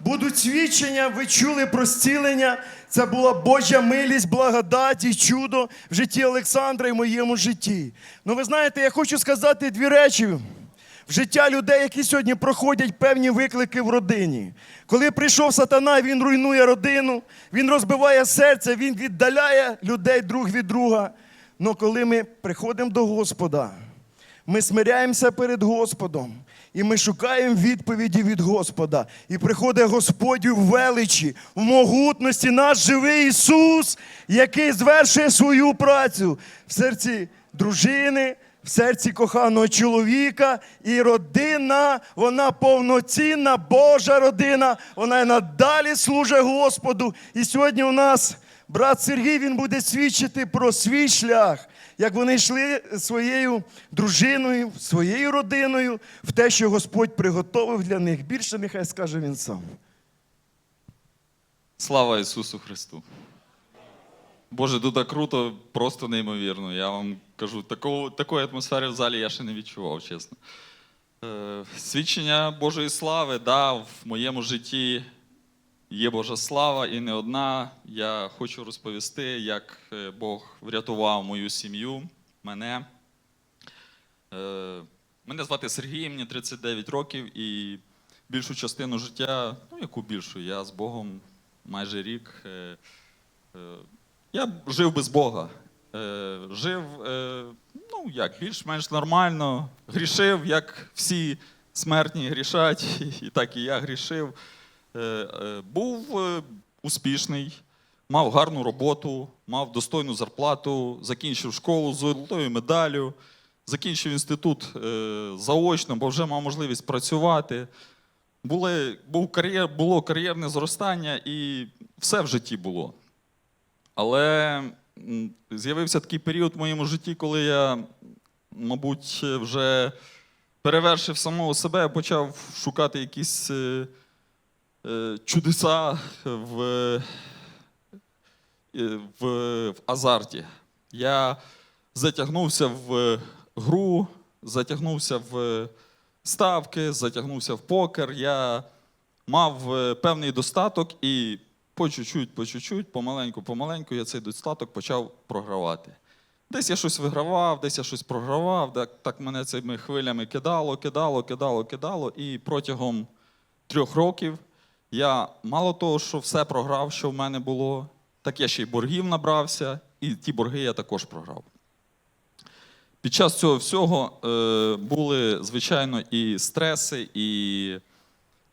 будуть свідчення, ви чули про зцілення. Це була Божа милість, благодать і чудо в житті Олександра і моєму житті. Ну, ви знаєте, я хочу сказати дві речі в життя людей, які сьогодні проходять певні виклики в родині. Коли прийшов сатана, він руйнує родину, він розбиває серце, він віддаляє людей друг від друга. Але коли ми приходимо до Господа, ми смиряємося перед Господом, і ми шукаємо відповіді від Господа. І приходить Господь у величі, в могутності наш живий Ісус, який звершує свою працю в серці дружини, в серці коханого чоловіка. І родина, вона повноцінна Божа родина, вона і надалі служить Господу. І сьогодні у нас брат Сергій він буде свідчити про свій шлях як вони йшли своєю дружиною, своєю родиною в те, що Господь приготовив для них. Більше нехай скаже він сам. Слава Ісусу Христу! Боже, тут так круто, просто неймовірно. Я вам кажу, такого, такої атмосфери в залі я ще не відчував, чесно. Е, свідчення Божої слави, да, в моєму житті є Божа слава і не одна. Я хочу розповісти, як е, Бог врятував мою сім'ю, мене. Е, мене звати Сергій, мені 39 років, і більшу частину життя, ну яку більшу, я з Богом майже рік. Е, я жив без Бога. Жив, ну як, більш-менш нормально, грішив, як всі смертні грішать, і так і я грішив. Е, е, був е, успішний, мав гарну роботу, мав достойну зарплату, закінчив школу з золотою медаллю, закінчив інститут заочно, бо вже мав можливість працювати. Були, був кар'єр, було кар'єрне зростання і все в житті було. Але з'явився такий період в моєму житті, коли я, мабуть, вже перевершив самого себе, почав шукати якісь чудеса в, е, в, в азарті. Я затягнувся в гру, затягнувся в ставки, затягнувся в покер. Я мав е, певний достаток і по чуть-чуть, по чуть-чуть, помаленьку, помаленьку я цей достаток почав програвати. Десь я щось вигравав, десь я щось програвав, так, так мене цими хвилями кидало, кидало, кидало, кидало. І протягом трьох років я мало того, що все програв, що в мене було, так я ще й боргів набрався, і ті борги я також програв. Під час цього всього е, були, звичайно, і стреси, і,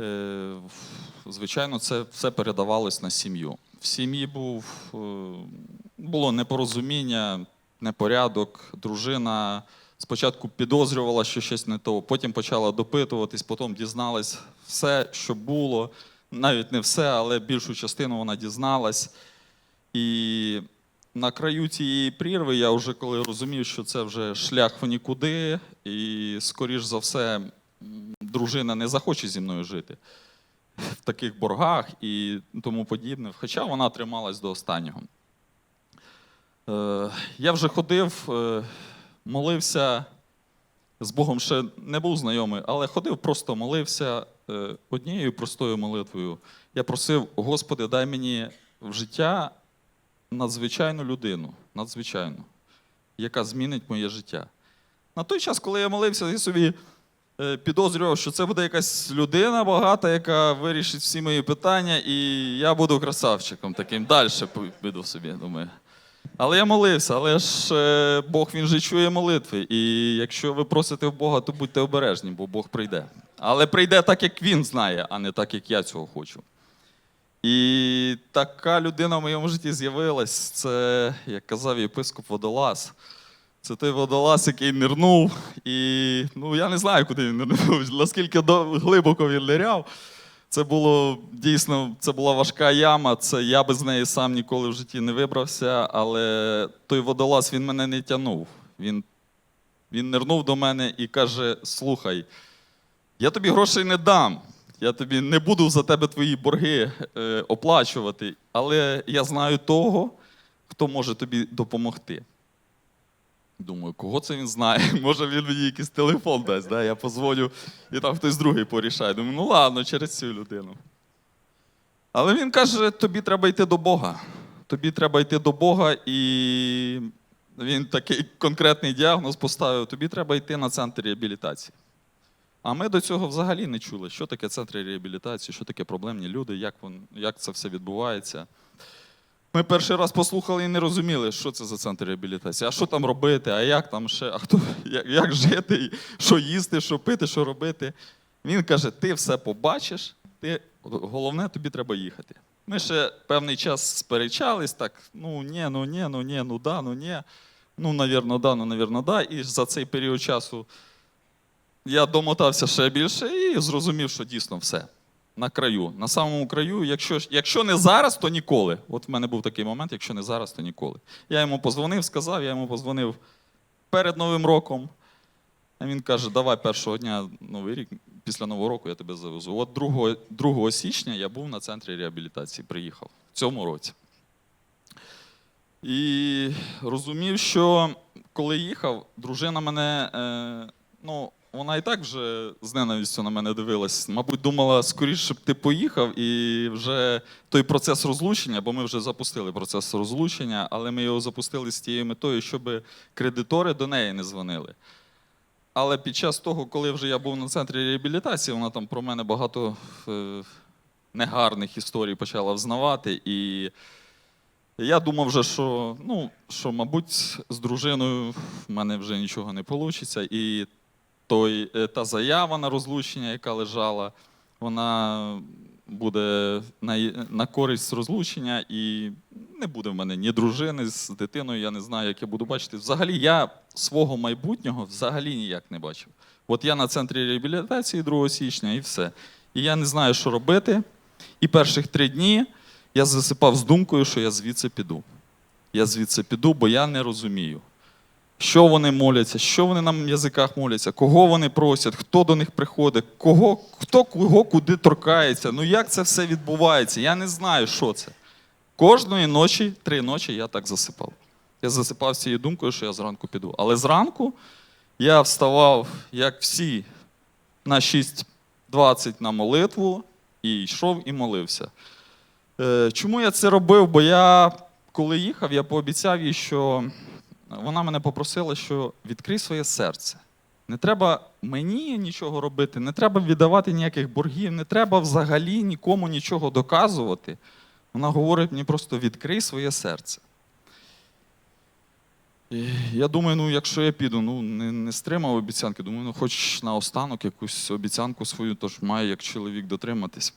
е, звичайно, це все передавалось на сім'ю. В сім'ї був, е, було непорозуміння, непорядок. Дружина спочатку підозрювала, що щось не то, потім почала допитуватись, потім дізналась все, що було. Навіть не все, але більшу частину вона дізналась. І на краю цієї прірви я вже коли розумів, що це вже шлях в нікуди, і, скоріш за все, дружина не захоче зі мною жити в таких боргах і тому подібне. Хоча вона трималась до останнього. Е, я вже ходив, е, молився з Богом ще не був знайомий, але ходив, просто молився однією простою молитвою. Я просив, Господи, дай мені в життя надзвичайну людину, надзвичайну, яка змінить моє життя. На той час, коли я молився, я собі е, підозрював, що це буде якась людина багата, яка вирішить всі мої питання, і я буду красавчиком таким. Далі піду собі, думаю. Але я молився, але ж е, Бог він же чує молитви. І якщо ви просите в Бога, то будьте обережні, бо Бог прийде. Але прийде так, як він знає, а не так, як я цього хочу. І така людина в моєму житті з'явилась. Це, як казав єпископ Водолаз. Це той водолаз, який нирнув. І ну, я не знаю, куди він нирнув, наскільки глибоко він ниряв. Це було дійсно, це була важка яма. Це я без неї сам ніколи в житті не вибрався, але той водолаз він мене не тягнув. Він, він нирнув до мене і каже: Слухай, я тобі грошей не дам. Я тобі не буду за тебе твої борги е, оплачувати, але я знаю того, хто може тобі допомогти. Думаю, кого це він знає? Може він мені якийсь телефон дасть, да? я позвоню, і там хтось другий порішає. Думаю, ну ладно, через цю людину. Але він каже: тобі треба йти до Бога. Тобі треба йти до Бога, і він такий конкретний діагноз поставив: тобі треба йти на центр реабілітації. А ми до цього взагалі не чули, що таке центр реабілітації, що таке проблемні люди, як, вон, як це все відбувається. Ми перший раз послухали і не розуміли, що це за центр реабілітації, а що там робити, а як там ще, а хто, як, як жити, що їсти, що пити, що робити. Він каже: ти все побачиш, ти, головне, тобі треба їхати. Ми ще певний час сперечались, так, ну ні, ну ні, ну ні, ну да, ну ні. Ну, навірно, да, ну, навірно, да. І за цей період часу я домотався ще більше і зрозумів, що дійсно все. На краю, на самому краю, якщо, якщо не зараз, то ніколи. От в мене був такий момент, якщо не зараз, то ніколи. Я йому позвонив, сказав, я йому позвонив перед Новим роком. А він каже: давай першого дня Новий рік, після Нового року я тебе завезу. От 2, 2 січня я був на центрі реабілітації, приїхав в цьому році. І розумів, що коли їхав, дружина мене, е, ну, вона і так вже з ненавистю на мене дивилась. Мабуть, думала, скоріше, щоб ти поїхав, і вже той процес розлучення, бо ми вже запустили процес розлучення, але ми його запустили з тією метою, щоб кредитори до неї не дзвонили. Але під час того, коли вже я був на центрі реабілітації, вона там про мене багато е, негарних історій почала взнавати. І я думав вже, що, ну, що, мабуть, з дружиною в мене вже нічого не вийде. І той, е, та заява на розлучення, яка лежала, вона буде на, на користь розлучення, і не буде в мене ні дружини з дитиною, я не знаю, як я буду бачити. Взагалі, я свого майбутнього взагалі ніяк не бачив. От я на центрі реабілітації 2 січня і все. І я не знаю, що робити. І перших три дні я засипав з думкою, що я звідси піду. Я звідси піду, бо я не розумію, що вони моляться, що вони на язиках моляться, кого вони просять, хто до них приходить, кого, хто кого куди торкається. Ну як це все відбувається? Я не знаю, що це. Кожної ночі, три ночі я так засипав. Я засипав цією думкою, що я зранку піду. Але зранку я вставав, як всі, на 6.20 на молитву і йшов і молився. Е, Чому я це робив? Бо я, коли їхав, я пообіцяв їй, що вона мене попросила, що відкрий своє серце. Не треба мені нічого робити, не треба віддавати ніяких боргів, не треба взагалі нікому нічого доказувати. Вона говорить мені просто відкрий своє серце. І я думаю, ну якщо я піду, ну не, не стримав обіцянки, думаю, ну хоч наостанок якусь обіцянку свою, тож маю як чоловік дотриматись.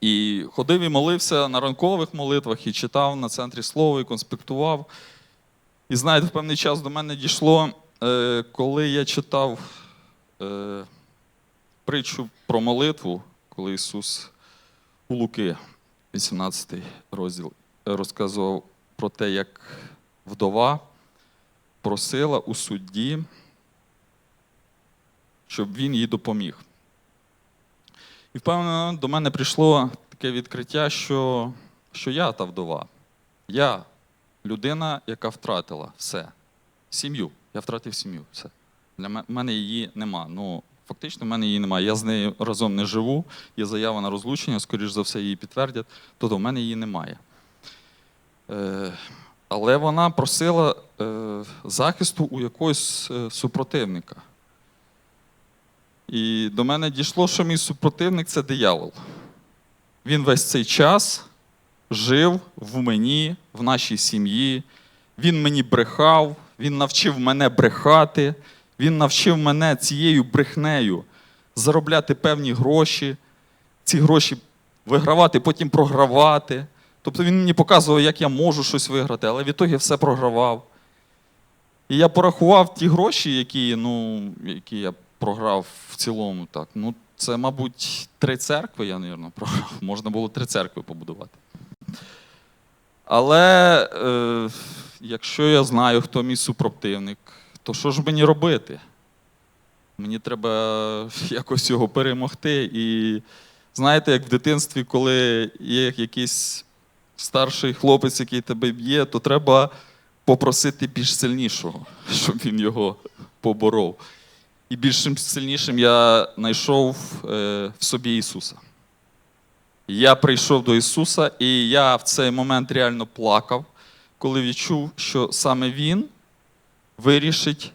І ходив і молився на ранкових молитвах, і читав на центрі слово, і конспектував. І знаєте, в певний час до мене дійшло, е, коли я читав е, притчу про молитву, коли Ісус у Луки, 18 розділ, розказував про те, як вдова просила у судді, щоб він їй допоміг. І впевнено, до мене прийшло таке відкриття, що, що я та вдова. Я людина, яка втратила все. Сім'ю. Я втратив сім'ю. Все. Для мене її нема. Ну, фактично, в мене її немає. Я з нею разом не живу, є заява на розлучення, скоріш за все, її підтвердять. Тобто в мене її немає. Е, але вона просила е, захисту у якогось е, супротивника. І до мене дійшло, що мій супротивник це диявол. Він весь цей час жив в мені, в нашій сім'ї. Він мені брехав, він навчив мене брехати, він навчив мене цією брехнею заробляти певні гроші, ці гроші вигравати, потім програвати. Тобто він мені показував, як я можу щось виграти, але в ітогі все програвав. І я порахував ті гроші, які, ну, які я програв в цілому. Так. Ну, це, мабуть, три церкви, я, мабуть, програв. Можна було три церкви побудувати. Але е, якщо я знаю, хто мій супротивник, то що ж мені робити? Мені треба якось його перемогти. І знаєте, як в дитинстві, коли є якийсь старший хлопець, який тебе б'є, то треба попросити більш сильнішого, щоб він його поборов. І більш сильнішим я знайшов е, в собі Ісуса. Я прийшов до Ісуса, і я в цей момент реально плакав, коли відчув, що саме Він вирішить,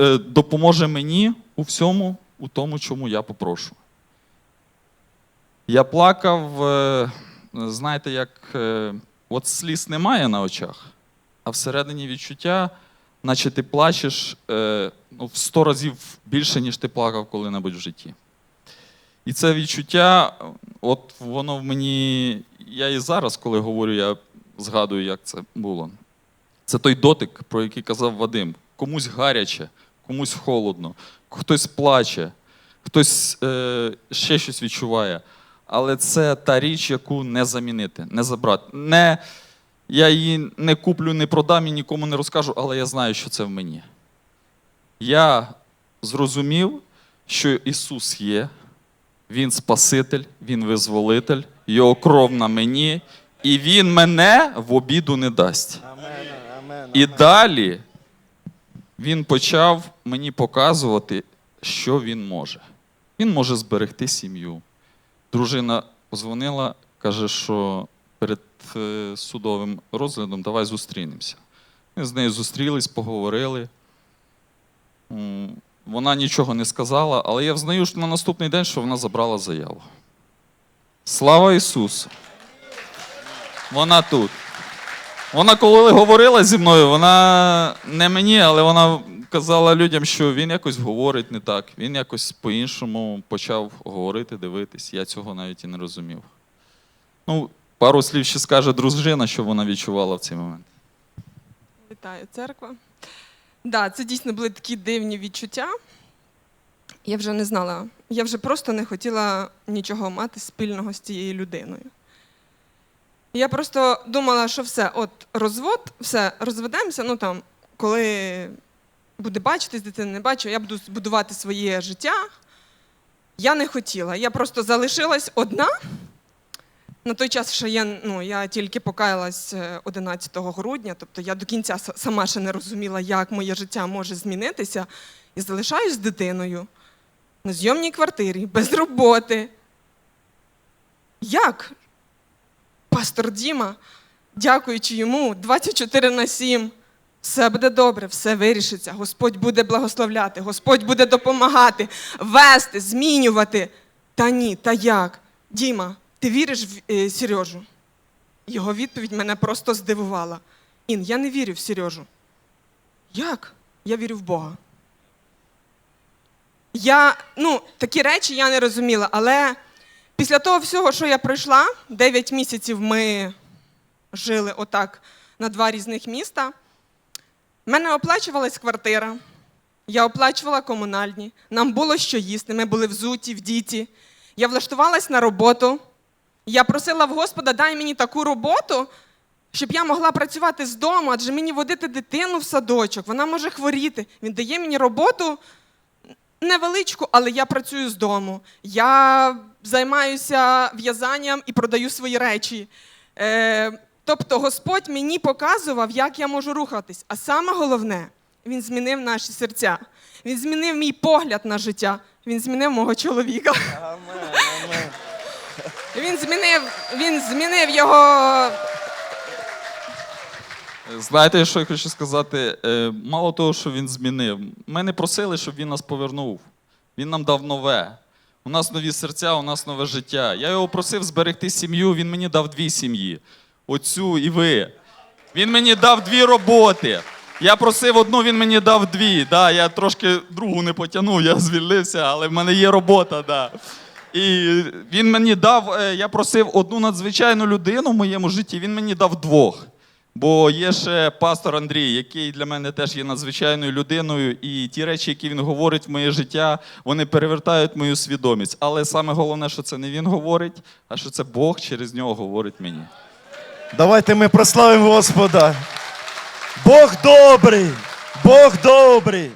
е, допоможе мені у всьому, у тому, чому я попрошу. Я плакав, е, знаєте, як е, от сліз немає на очах, а всередині відчуття, наче ти плачеш ну, в сто разів більше, ніж ти плакав коли-небудь в житті. І це відчуття, от воно в мені. Я і зараз, коли говорю, я згадую, як це було. Це той дотик, про який казав Вадим. Комусь гаряче, комусь холодно, хтось плаче, хтось е, ще щось відчуває. Але це та річ, яку не замінити, не забрати. Не, я її не куплю, не продам і нікому не розкажу, але я знаю, що це в мені. Я зрозумів, що Ісус є, Він Спаситель, Він визволитель, Його кров на мені, і Він мене в обіду не дасть. І далі він почав мені показувати, що він може. Він може зберегти сім'ю. Дружина позвонила, каже, що перед е, судовим розглядом давай зустрінемося. Ми з нею зустрілись, поговорили. Вона нічого не сказала, але я взнаю що на наступний день, що вона забрала заяву. Слава Ісусу! Вона тут. Вона коли говорила зі мною, вона не мені, але вона казала людям, що він якось говорить не так. Він якось по-іншому почав говорити, дивитись. Я цього навіть і не розумів. Ну, пару слів ще скаже дружина, що вона відчувала в цей момент. Вітаю, церква. Да, це дійсно були такі дивні відчуття. Я вже не знала, я вже просто не хотіла нічого мати спільного з цією людиною. Я просто думала, що все, от розвод, все, розведемося, ну там, коли буде бачитись, дитина не бачу, я буду будувати своє життя. Я не хотіла. Я просто залишилась одна. На той час, що я, ну, я тільки покаялась е, 11 грудня, тобто я до кінця сама ще не розуміла, як моє життя може змінитися, і залишаюсь з дитиною на зйомній квартирі, без роботи. Як? Пастор Діма, дякуючи йому, 24 на 7, все буде добре, все вирішиться. Господь буде благословляти, Господь буде допомагати, вести, змінювати. Та ні, та як? Діма, ти віриш в е, Сережу? Його відповідь мене просто здивувала. Ін, я не вірю в Сережу. Як? Я вірю в Бога. Я, ну, такі речі я не розуміла, але після того всього, що я пройшла, 9 місяців ми жили отак на два різних міста. В мене оплачувалась квартира, я оплачувала комунальні, нам було що їсти, ми були взуті, в діті. Я влаштувалась на роботу. Я просила в Господа, дай мені таку роботу, щоб я могла працювати з дому, адже мені водити дитину в садочок, вона може хворіти. Він дає мені роботу невеличку, але я працюю з дому. Я займаюся в'язанням і продаю свої речі. Е, тобто Господь мені показував, як я можу рухатись. А саме головне, Він змінив наші серця. Він змінив мій погляд на життя. Він змінив мого чоловіка. Амен. Він змінив, він змінив його. Знаєте, що я хочу сказати? Е, Мало того, що він змінив. Ми не просили, щоб він нас повернув. Він нам дав нове. У нас нові серця, у нас нове життя. Я його просив зберегти сім'ю, він мені дав дві сім'ї. Оцю і ви. Він мені дав дві роботи. Я просив одну, він мені дав дві. Да, я трошки другу не потягнув, я звільнився, але в мене є робота. Да. І він мені дав, е, я просив одну надзвичайну людину в моєму житті, він мені дав двох. Бо є ще пастор Андрій, який для мене теж є надзвичайною людиною, і ті речі, які він говорить в моє життя, вони перевертають мою свідомість. Але саме головне, що це не він говорить, а що це Бог через нього говорить мені. Давайте ми прославимо Господа. Бог добрий! Бог добрий!